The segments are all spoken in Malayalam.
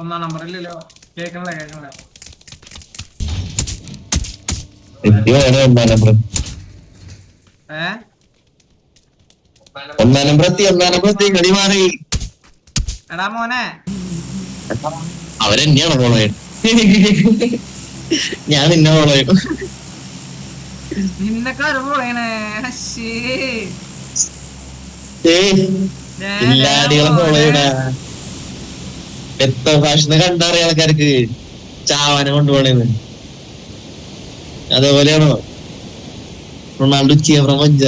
ഒന്നാം നമ്പറില്ലല്ലോ കേക്കണല്ലേ കേക്കണല്ലേ വേണം ഒന്നാം നമ്പർ? നമ്പർ എത്തി ഒന്നാം നമ്പർ എത്തി കളി മാറി. എടാ മോനെ. അവരെന്നെയാണ് ഫോളോ ചെയ്യുന്നത് ഞാൻ നിന്നെ ഫോളോ ചെയ്യും. നിന്നൊക്കെ അറിവണേ ശ്ശേ. ഏയ് ഇല്ലാടികളെ ഫോളോ ചെയ്യടാ. എത്ര ഭാഷന്ന് കണ്ടറിയ ആൾക്കാർക്ക്. ചാവാനെ കൊണ്ടുപോണേന്ന്. അതേപോലെയാണോ? റൊണാൾഡോ ചിയ പ്രപഞ്ച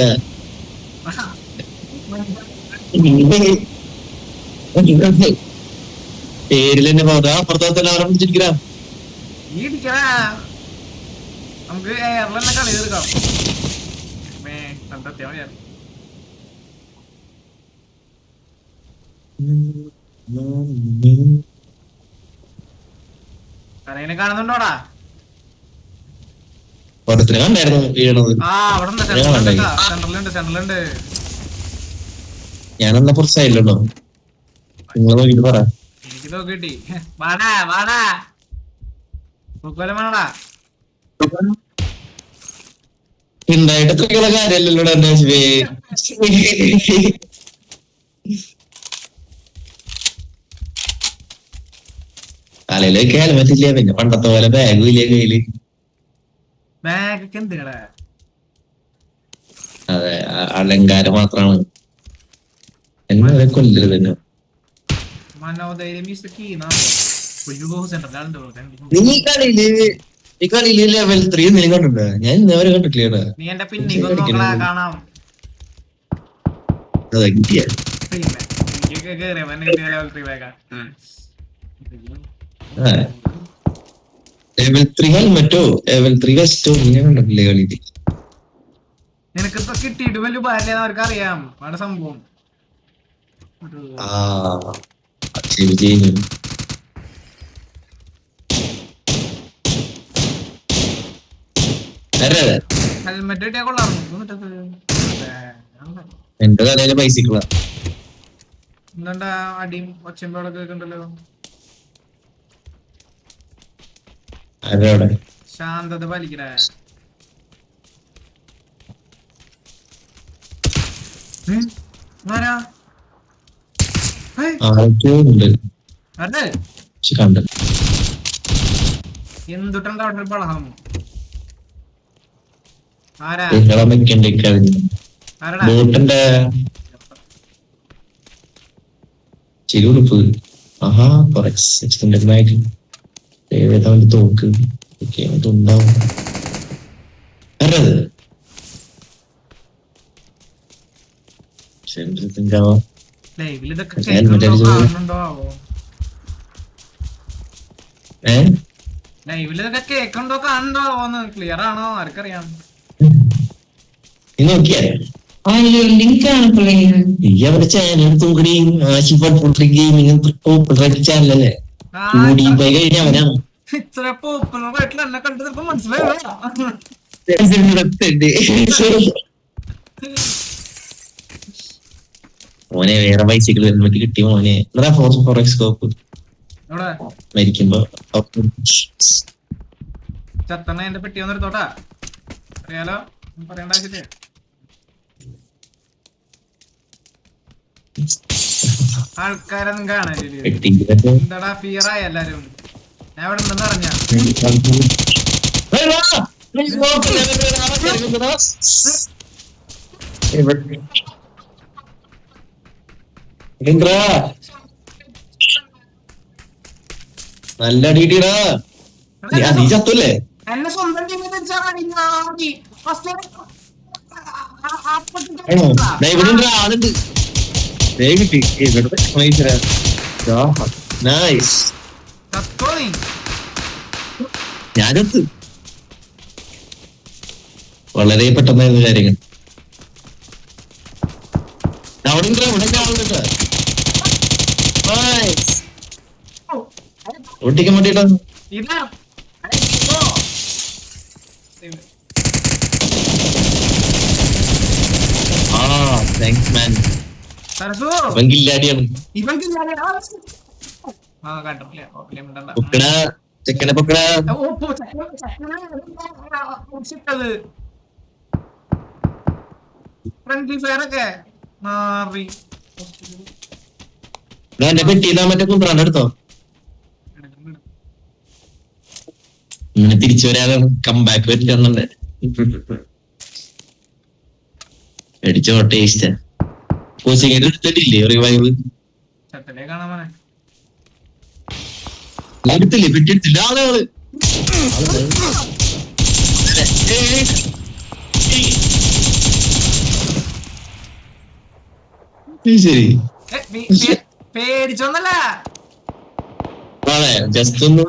പേരിൽ തന്നെ പറഞ്ഞു അപ്പുറത്തെ അവരെ പിടിച്ചിരിക്കാം നമുക്ക് തന്നെ കളി തീർക്കാം. കണ്ടെത്തിയാ മതിയായിരുന്നു. കരയിനെ കാണുന്നുണ്ടോടാ? കണ്ടായിരുന്നു വീണത് ഞാനെന്നാ പുറത്തായില്ലല്ലോ നിങ്ങൾ നോക്കിട്ട് പറ. എനിക്ക് നോക്കി എന്താ വാടാ. വാടാ ഉണ്ടായിട്ട് കാര്യമല്ലല്ലോ തലയിലേക്ക് ഹെൽമെറ്റ് ഇല്ല പിന്നെ പണ്ടത്തെ പോലെ ബാഗും ഇല്ല കയ്യിൽ? ബാഗൊക്കെ എന്തിനടാ? അതെ അലങ്കാരം മാത്രാണ് എന്നെ കൊല്ലരുത് തന്നെ നീ ഈ കളിയിൽ ഈ കളിയിൽ ലെവൽ ത്രീ എന്തെങ്കിലും കണ്ടിട്ടുണ്ടോ ഞാൻ ഇന്നവരെ കണ്ടിട്ടില്ലേടാ. നീ എന്റെ നോക്കടാ കാണാം. അതെ കിട്ടിയ പിന്നെ എനിക്കൊക്കെ കേറിയ ലെവൽ ത്രീ ഹെൽമെറ്റോ ലെവൽ ത്രീ വെസ്റ്റോ ഇങ്ങനെ കണ്ടിട്ടില്ലേ കളിയിൽ നിനക്കിപ്പോ കിട്ടിയിട്ട് വലിയ ഉപകാരമില്ലെന്ന് അവർക്ക് അറിയാം അവിടെ സംഭവം. ശരി ചെയ്യുന്നു ഹെൽമെറ്റ് കിട്ടിയാ എന്റെ തലയിൽ ബൈസിക്കിള എന്താണ്ടാ അടിയും ഒച്ചയും ബഹളമൊക്കെ കേൾക്കണ്ടല്ലോ ശാന്തത കണ്ട്. എന്തുട്ടുണ്ട് അവിടെ ആരാ? ബോട്ടിന്റെ ചിരുടുപ്പ് ആഹാ കൊറേ സെക്ഷൻമായിട്ട് ഏതാണ്ട് തോക്ക്. ഒക്കെ ഉണ്ടാവും. ആരത് ചെറുതാവും ലൈവിൽ ഇതൊക്കെ കാണണ്ടോ ക്ലിയർ ആണോ? ആർക്കറിയാം. നീ നോക്കിയാ. അതിലൊരു ലിങ്ക് ആണ് പിള്ളേര് ഈ അവരുടെ ചാനൽ തൂക്കടി ആശിഫോൺ ഫുട്രി ഗെയിമിംഗ് പോപ്പുലർ ചാനലല്ലേ ഇത്ര പോപ്പുലർ ആയിട്ടുള്ള എന്നെ കണ്ടത് ഇപ്പൊ മനസ്സിലായോ? മോനെ വേറെ ബൈസിക്കിൾ ഹെൽമെറ്റ് കിട്ടിയ മോനെ. എന്താ ഫോർ ഫോർ എക്സ് സ്കോപ്പ് മരിക്കുമ്പോ. ചത്തണ എന്റെ പെട്ടി ഒന്ന് എടുത്തോട്ടാ. അറിയാലോ? പറയണ്ട ആവശ്യമില്ല. ആൾക്കാരൊന്നും കാണാനില്ല എന്താടാ ഫിയർ ആയ എല്ലാരും ഞാൻ ഇവിടെ ഉണ്ടെന്ന് അറിഞ്ഞ നല്ല അടിയിടാ നീ ചത്തല്ലേ എന്നെ സ്വന്തം ടീമിൽ ആണോ ഇവിടെ ഉണ്ട് ആളുണ്ട് ദേ കിട്ടി ഇവിടുത്തെ നൈസ് ചത്തോ നീ ഞാനത്ത് വളരെ പെട്ടെന്നായിരുന്നു കാര്യങ്ങൾ അവിടെ ഉണ്ട് ആളുണ്ട് Nice. ഒട്ടിക്കാൻ വേണ്ടിട്ടാ ആ താങ്ക്സ് മാൻ കില്ലാടിയാണ് ഇവൻ ആ മിണ്ടണ്ട. ചെക്കനെ. ഫ്രണ്ട്ലി ഫയർ ഒക്കെ. മാറി. എന്റെ മറ്റേ എടുത്തോ ഇങ്ങനെ തിരിച്ചു വരാതാണ് കംബാക്ക് പറ്റില്ലെന്നുണ്ട് അടിച്ചോ ടേസ്റ്റ് കോച്ചിങ്ങിന്റെ എടുത്തിട്ടില്ലേ റിവൈവ് എടുത്തില്ലേ? പെട്ടി എടുത്തില്ല ആളുകൾ ശരി. പേടിച്ചൊന്നല്ല. ജസ്റ്റ് ഒന്ന്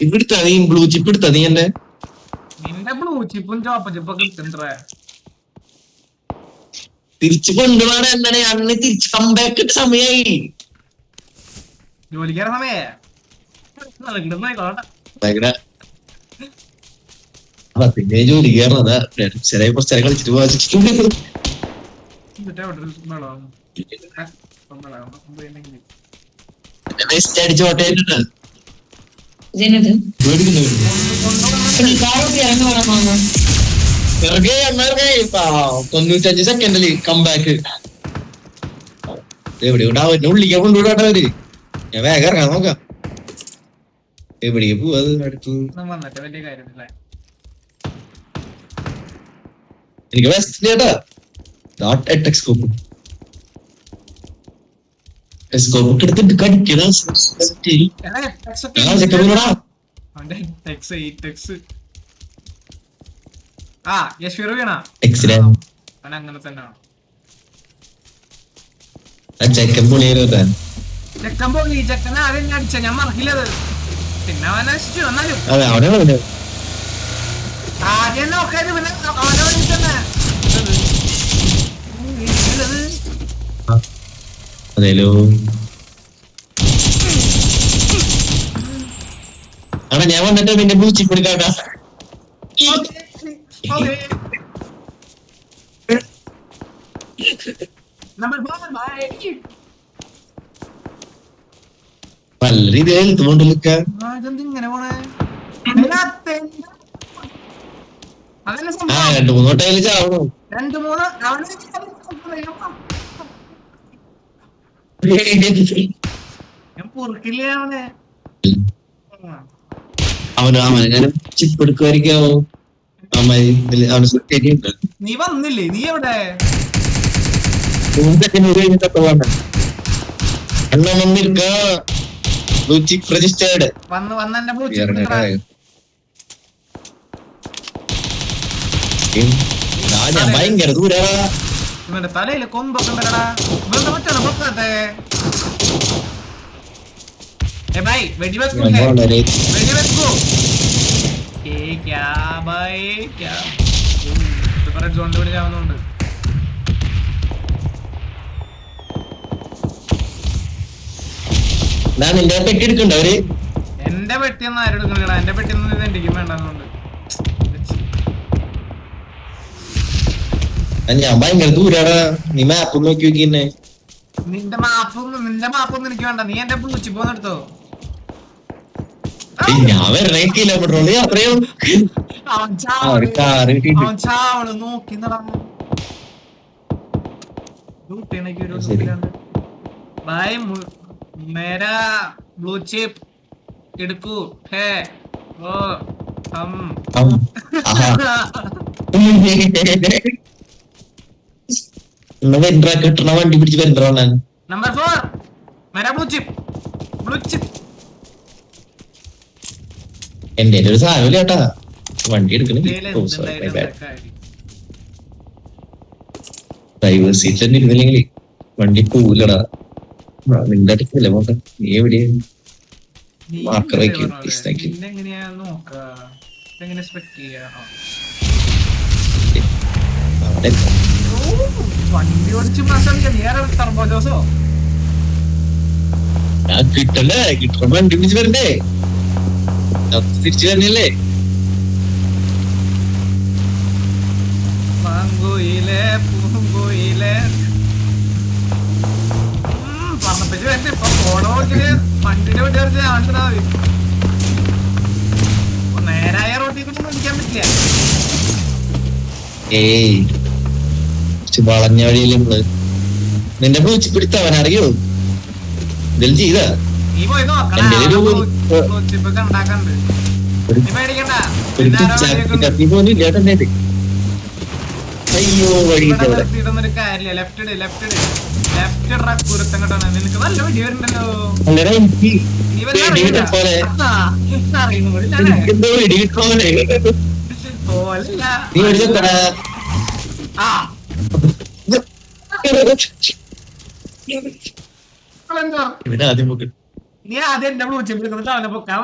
ഇവിടുത്തെ നീ ബ്ലൂ ചിപ്പ് എടുത്ത? നീ എന്റെ നിന്റെ ബ്ലൂ ചിപ്പും ചോപ്പ ചിപ്പൊക്കെ കിട്ടുന്നേ തിരിച്ചു കൊണ്ടുപോകാൻ എന്താണ്? അന്ന് തിരിച്ച് കമ്പാക്ക് സമയായി. ജോലിക്കാര സമയേ? പത്തിന്റെ ജോലി കയറണതാ ചെറിയ കുറച്ച് നേരം കളിച്ചിട്ട് പോവാ എന്നിട്ട് ഈ കാറൊക്കെ ഇറങ്ങി വേണം ഇറങ്ങി അന്നേരമേ തൊണ്ണൂറ്റഞ്ച് സെക്കൻഡിൽ കമ്പാക്ക് എവിടെ ഉണ്ടാവും ഉള്ളിക്കാൻ കൊണ്ടുവിടാട്ടെ അവർ. ഞാൻ വേഗം ഇറങ്ങാൻ നോക്കാം. എവിടേക്ക് പോവാ അത് അടുത്ത്? എനിക്ക് വെസ്റ്റ് ഡോട്ട് എട്ട് എക്സ്കോപ്പ് എക്സ്കോപ്പ് എടുത്തിട്ട് കടിക്കണ. ടെക്സ് എയ്റ്റ് ടെക്സ് ആ യശ്വർ വീണ? അവൻ അങ്ങനെ തന്നെയാണ് ചെക്കൻ പൊളിയായിരുന്നു ചെക്കൻ പോയി ചെക്കൻ ആരെന്നെ അടിച്ച ഞാൻ മറക്കില്ലത് പിന്നെ അവൻ നശിച്ചു എന്നാലും. ആദ്യം നോക്കാനും പിന്നെ അവനെ. ഇത്. അതേലോ. ആടാ ഞാൻ വന്നിട്ട് പിന്നെ ബ്ലൂച്ചി കൊടുക്കാട്ടാ. നല്ല രീതിയിൽ നിൽക്കാൻ ആ, രണ്ടു മൂന്ന് വട്ടം ചാവണം. രണ്ട് മൂന്ന് ഞാൻ പൊറുക്കില്ല അവനെ? അവന് അവന് ഞാൻ ചിപ്പ് എടുക്കുമായിരിക്കാവോ നീ വന്നില്ലേ? നീ എവിടെ? ചിപ്പ് രജിസ്റ്റേർഡ് വന്ന് വന്ന് എന്റെ പൂച്ച ഞാൻ ഭയങ്കര ദൂരാ. ഇവന്റെ തലയിൽ കൊമ്പൊക്കെ ഉണ്ടല്ലടാ. ഇവന്റെ മറ്റാണ് വിളി ചാവുന്നുണ്ട് ഞാൻ നിന്റെ പെട്ടി എടുക്കണ്ട അവർ എന്റെ പെട്ടിയൊന്നും ആരും എടുക്കണില്ലടാ എന്റെ പെട്ടിയൊന്നും ഇത് എന്റെക്കും വേണ്ടെന്നുണ്ട്. ഞാൻ ഭയങ്കര ദൂരാടാ. നീ മാപ്പ് നോക്കി നോക്കിന്നെ നിന്റെ മാപ്പൊന്നും നിന്റെ മാപ്പൊന്നും എനിക്ക് വേണ്ട. നീ എന്റെ പൂച്ചി പോന്നെടുത്തോ ഞാൻ വരണേ കിലോമീറ്ററോളം യാത്രയോ അവൻ കാറ് കിട്ടിയിട്ട്. ചാവണ്. നോക്കി നടന്നു. ശരി. ലൂട്ടിലുണ്ട് ബൈ മേരാ ബ്ലൂ ചിപ്പ് എടുക്കൂ. ഹേ ഓ ഹം. ഉം. ആഹാ. എന്നാ കിട്ടണ വണ്ടി പിടിച്ച് നമ്പർ ഫോർ മേരാ ബ്ലൂ ചിപ്പ് ബ്ലൂ ചിപ്പ് എന്റെ ഒരു സാധനം ചേട്ടാ വണ്ടി എടുക്കണില്ല ഡ്രൈവർ സീറ്റിൽ തന്നെ ഇരുന്നില്ലെങ്കിൽ വണ്ടി പോവില്ലടാ. നിന്റെ അടുത്തല്ലേ മോട്ടെ നീ എവിടെയാ? മാർക്കർ വയ്ക്കും പ്ലീസ് താങ്ക് യു വണ്ടി ഓടിച്ച് മാസം നീ ആരാണ് ടർബോ ജോസോ ഞാൻ കിട്ടല്ലേ കിട്ടണ വണ്ടി പിടിച്ച് വരണ്ടേ? തിരിച്ചു മാങ്കോ പൂങ്കോയിലെ പൂങ്കോയിലെ. ഉം, പറഞ്ഞപ്പിച്ച് വേണ്ട ഇപ്പൊ ഫോണോ വണ്ടിന്റെ വിട്ട് കളിച്ച് കാണിച്ചതാ നേരായ റോട്ടിൽ കൂടെ ഓടിക്കാൻ പറ്റില്ല. ഏയ് വളഞ്ഞ നമ്മൾ. നിന്റെ പൂച്ചിപ്പിടുത്ത അറിയോ ഇതിൽ ചെയ്ത? അയ്യോ വഴി ഇവിടെ അവിടെ. നിർത്തിയിട്ടൊന്നൊരു കാര്യമില്ല. ലെഫ്റ്റ് ലെഫ്റ്റ് ഇട്. ലെഫ്റ്റ് ഇട കുരുത്തം കേട്ടാണ് നിനക്ക് നല്ല വെടി വരുന്നുണ്ടല്ലോ നീ ഇവളെന്തോ? ഇവിടെ ആദ്യം പോക്ക്. പൊക്കാൻ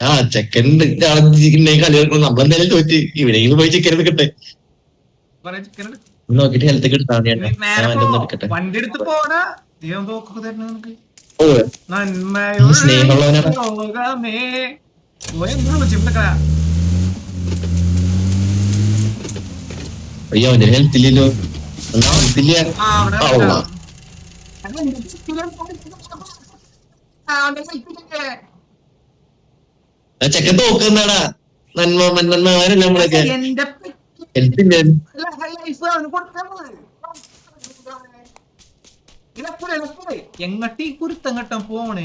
ആ ചെക്കൻ കളഞ്ഞിരിക്കുന്ന കളി നമ്മളെന്തായാലും തോറ്റ് ഇവിടെയെങ്കിലും പോയി ചെക്കൻ എടുക്കട്ടെ. നോക്കിട്ട് ഹെൽത്ത് എടുക്കട്ടെ. വണ്ടി എടുത്ത് പോടാ? അയ്യോ അവന്റെ ഹെൽത്ത് ചെക്കൻ തോക്കുന്നാടാ നന്മ നന്മമാരല്ല നമ്മളൊക്കെ? എങ്ങട്ട് ഈ കുരുത്തങ്ങട്ടം പോണേ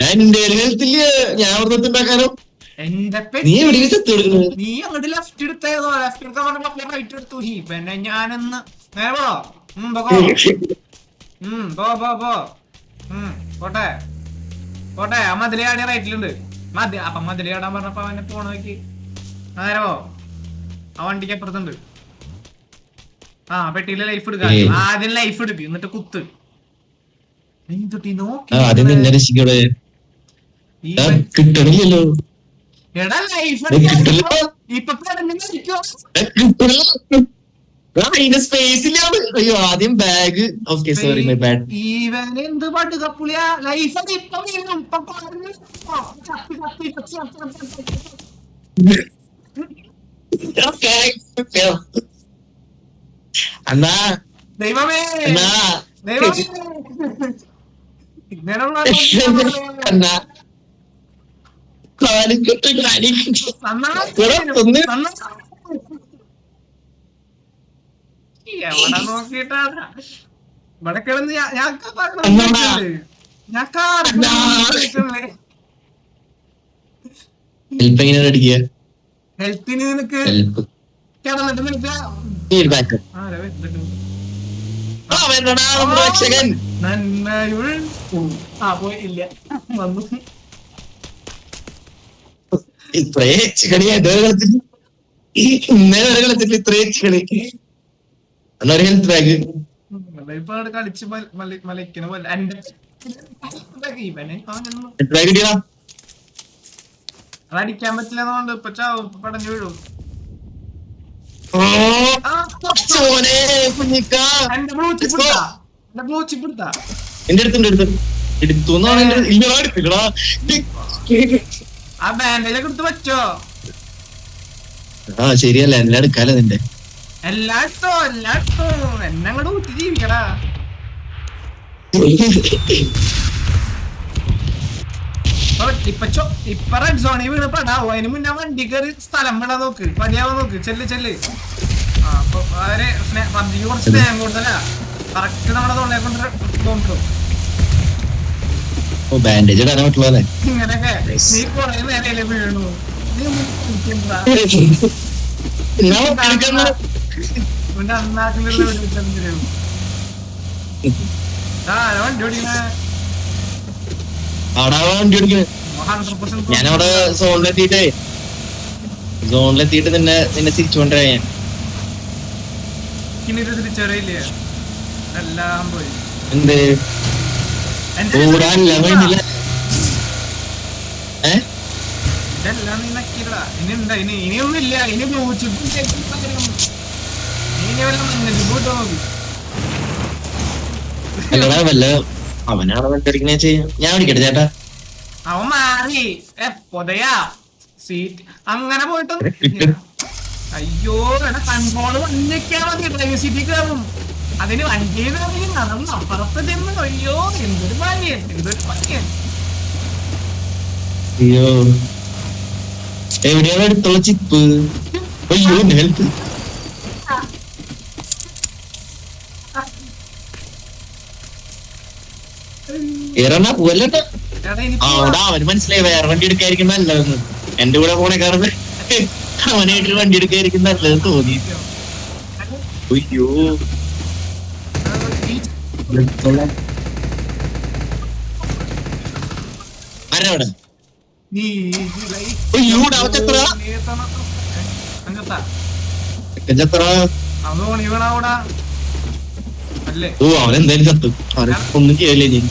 ഞാൻ എന്റെ ഞാൻ നീ അങ്ങോട്ട് ലെഫ്റ്റ് എടുത്തേതോ ലെഫ്റ്റ് എടുക്കാൻ റൈറ്റ് എടുത്തു പിന്നെ ഞാനൊന്ന് നേരോ? ഉം പോ പോ പോ. ഉം പോട്ടെ. പോട്ടെ ആ മതിലയാടി റൈറ്റിലുണ്ട്. മതി അപ്പൊ മതിലയാടാൻ പറഞ്ഞപ്പോ അവനെ പോണ നോക്കി പോ. ആ വണ്ടിക്ക് അപ്പുറത്തുണ്ട്. ആ പെട്ടിയിലെ ലൈഫ് എടുക്ക. ആദ്യം ലൈഫ് എടുക്ക് എന്നിട്ട് കുത്ത്. എന്തുട്ടി നോക്കി കിട്ടണില്ലല്ലോ. എടാ ലൈഫ്. ഇപ്പൊ കിട്ടണില്ല. ആ, ഇതിന്റെ സ്പേസ് ഇല്ലാതെ അയ്യോ ആദ്യം bag okay sorry my bad even എന്ത് പാട്ട് കപ്പുളിയാ ലൈഫ് അത് ഇപ്പൊ. അണ്ണാ. ദൈവമേ അണ്ണാ. ദൈവമേ. കാലിക്കട്ട് കാലിക്കട്ട് എടാ, ഒന്ന് എവിടെ നോക്കിയിട്ടാണ് ഇവിടെ കിടന്ന് അമ്മ. ഹെൽപ്പ് എങ്ങനെയാണ് അടിക്കുക ഹെൽത്തിന് നിനക്ക് കിടന്നിട്ട് നിനക്ക് ഈ ഒരു ബാക്ക് ആരാ വരുന്നത്? ആ വേണ്ടടാ നമ്മുടെ രക്ഷകൻ. നന്മയുൾ ആ വന്നു. ഇന്നേ വരെ ഒരു ഹെൽത്ത് ബാഗ് കളിച്ച് മലയ്ക്കണ പോലെ. എന്റെ ഇവനെ അവനൊന്നും ഹെൽത്ത് ബാഗ് കിട്ടിയാ അത് അടിക്കാൻ പറ്റില്ലെന്നുകൊണ്ട് ഇപ്പൊ ചാവും പടഞ്ഞു വീഴും. എന്റെ. എടുത്താ അടുത്തുണ്ട് എടുത്ത് എടുത്തുന്നാണ് എന്റെ ഇല്ലടാ എടുത്തില്ലടാ. ആ ബാൻഡേജ് ഒക്കെ എടുത്ത് വെച്ചോ. ആ ശരിയല്ല എല്ലാം എടുക്കാലോ നിന്റെ. എല്ലാം ഇട്ടോ എല്ലാം ഇട്ടോ എന്നെ അങ്ങോട്ട് ഊറ്റി ജീവിക്കടാ. ഇപ്പൊ ഇപ്പൊ റെഡ് സോണിൽ വീണ്. പെടാവോ അതിന് മുന്നേ വണ്ടി കയറി സ്ഥലം വിടാൻ നോക്ക്? പതിയാവാൻ നോക്ക്? ചെല്ല് ചെല്ല്. ആ അപ്പൊ അവർ പബ്ജിക്ക് കുറച്ച് സ്നേഹം കൂടുതലാ. കറക്റ്റ് നമ്മുടെ തൊള്ളയെ കൊണ്ട് ഓ ബാൻഡേജ് ഇടാൻ പറ്റുള്ളൂ ഇങ്ങനെയൊക്കെ. നീ കൊറേ നേരല്ലേ വീണു. നീ ഒന്നും ആ, വണ്ടി ഓടിക്കണേ. അവിടെ വണ്ടി ഓടിക്കണേ. 100% ഞാനവിടെ സോണിലെത്തിയിട്ടേ. സോണിലെത്തിയിട്ട് നിന്നെ നിന്നെ തിരിച്ചോണ്ടേ ഞാൻ. തിരിച്ചറിയില്ലേ എല്ലാം പോയി. എന്ത്? ഓടാനില്ല വേണ്ടില്ല ഏ? ഇതെല്ലാം നീ നക്കിയില്ലടാ ഇനി ഉണ്ട് ഇനി ഇനിയൊന്നും ഇല്ല ഇനി ബ്ലൂച്ച് ഇനി വല്ല മഞ്ഞ പോയിട്ട് നോക്കി അല്ലടാ വല്ല അവനാണ് വണ്ടി അടിക്കണേ ചെയ്യാം. ഞാൻ ചേട്ടാ. അവൻ മാറി. ഏ പൊതയാ. സീറ്റ്. അങ്ങനെ പോയിട്ടും അയ്യോ എടാ കൺട്രോൾ വന്നിക്കാ മതി. ഡ്രൈവിംഗ് സീറ്റിൽ കയറും അതിന് വണ്ടിയിൽ കയറി നടന്ന് അപ്പുറത്ത് ചെന്ന് അയ്യോ എന്തൊരു പണിയൻ എന്തൊരു പണിയൻ അയ്യോ. എവിടെയാണ് അടുത്തുള്ള ചിപ്പ് അയ്യോ ഹെൽത്ത് ഇറങ്ങാ പോവല്ലട്ടോ? അവിടെ അവന് മനസ്സിലായി വേറെ വണ്ടി എടുക്കായിരിക്കും നല്ലതെന്ന്. എന്റെ കൂടെ പോണേ കാരണം അവനായിട്ട് വണ്ടി എടുക്കായിരിക്കും നല്ലതെന്ന് തോന്നി. അയ്യോ. ആരവിടെ അയ്യോ ഡാവച്ചത്ര അങ്ങത്താ ചത്ര അത് ഓണി വീണാവൂടാ അല്ലേ ഓ അവൻ എന്തായാലും ചത്തു ഒന്നും ചെയ്യല്ലേ ഞാൻ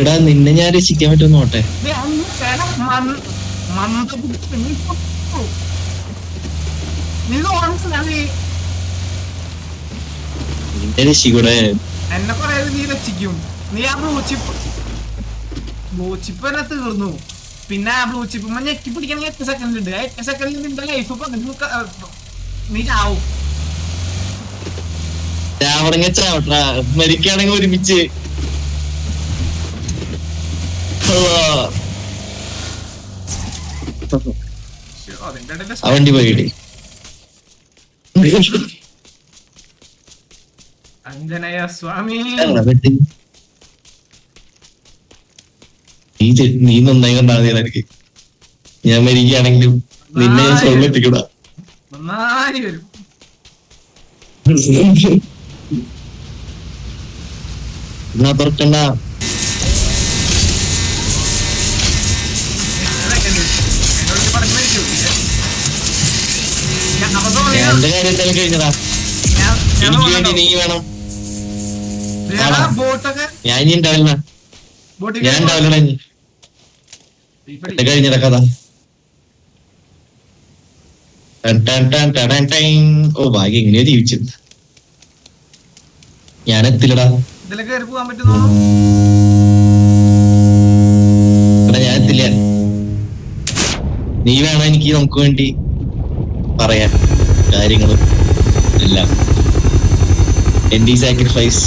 എടാ നിന്നെ ഞാൻ രക്ഷിക്കാൻ പറ്റുമെന്ന് നോട്ടെ. നിന്റെ രക്ഷിക്കൂടെ? എന്നെ പറയാതെ നീ രക്ഷിക്കും. നീ ആ മോച്ചിപ്പ തന്നെ തീർന്നു. പിന്നെ ആ ബ്ലൂ ചിപ്പ് ഞെക്കി പിടിക്കണമെങ്കിൽ എട്ട് സെക്കൻഡ് ഉണ്ട് ആ എട്ട് സെക്കൻഡിൽ നിന്റെ ലൈഫ് നീ ചാവും ചാവടങ്ങ ചാവട്ടാ മരിക്കുകയാണെങ്കിൽ ഒരുമിച്ച് വണ്ടി പോയിടി അഞ്ജനയ സ്വാമി നീ നീ നന്നായി കണ്ടാ മതി എനിക്ക്. ഞാൻ മരിക്കുകയാണെങ്കിലും നിന്നെ ഞാൻ സ്വർണം എത്തിക്കൂടാ. നന്നായി വരും. എന്നാ തുറക്കണ്ട. എന്റെ കാര്യത്തെല്ലാം കഴിഞ്ഞതാ. എനിക്ക് വേണ്ടി. നീ വേണം. ഞാൻ ഇനി ഉണ്ടാവില്ല. ഞാൻ ഉണ്ടാവില്ല കഴിഞ്ഞത കഥ ഓ ഭാഗ്യം എങ്ങനെയാ ജീവിച്ചു ഞാൻ എത്തില്ലടാ. ഞാൻ എത്തില്ല. നീ വേണം എനിക്ക് നമുക്ക് വേണ്ടി പറയാൻ? കാര്യങ്ങളും എല്ലാം. എന്റെ ഈ സാക്രിഫൈസ്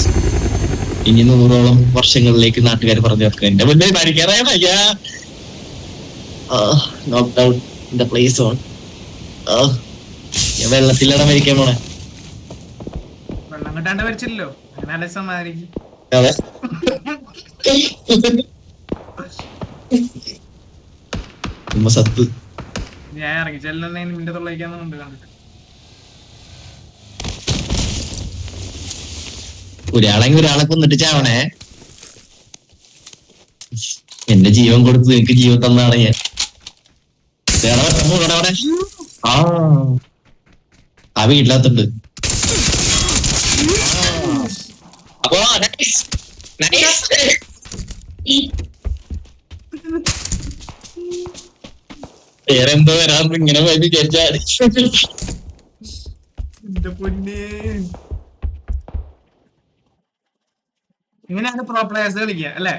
ഇനി നൂറോളം വർഷങ്ങളിലേക്ക് നാട്ടുകാർ പറഞ്ഞു വെക്കുക എന്റെ മുന്നേ മരിക്കാറായ വയ്യ നോക്ക് ഔട്ട് ദ പ്ലേസ് ഓൺ ഞാൻ വെള്ളത്തിലട മരിക്കാൻ പോണേ. വെള്ളം കിട്ടാണ്ട് വരച്ചില്ലല്ലോ അങ്ങനെ അലസമായിരിക്കും അതെ. ഉമ്മ സത്ത്. ഞാൻ ഇറങ്ങി ചെല്ലുന്ന നിന്റെ തൊള്ളയിക്കാന്നുണ്ട് കണ്ടിട്ട്. ഒരാളെങ്കിൽ ഒരാളെ കൊന്നിട്ട് ചാവണേ. എന്റെ ജീവൻ കൊടുത്ത് നിനക്ക് ജീവൻ തന്നാണ് ഞാൻ. ആ. ആ. വീട്ടിലകത്തുണ്ട് അപ്പോ nice. Nice. വേറെ എന്തോ വരാൻ ഇങ്ങനെ പോയി വിചാരിച്ചാൽ എന്റെ പൊന്നെ. ഇങ്ങനെയാണ് പ്രോ പ്ലേയേഴ്സ് കളിക്കുക അല്ലേ?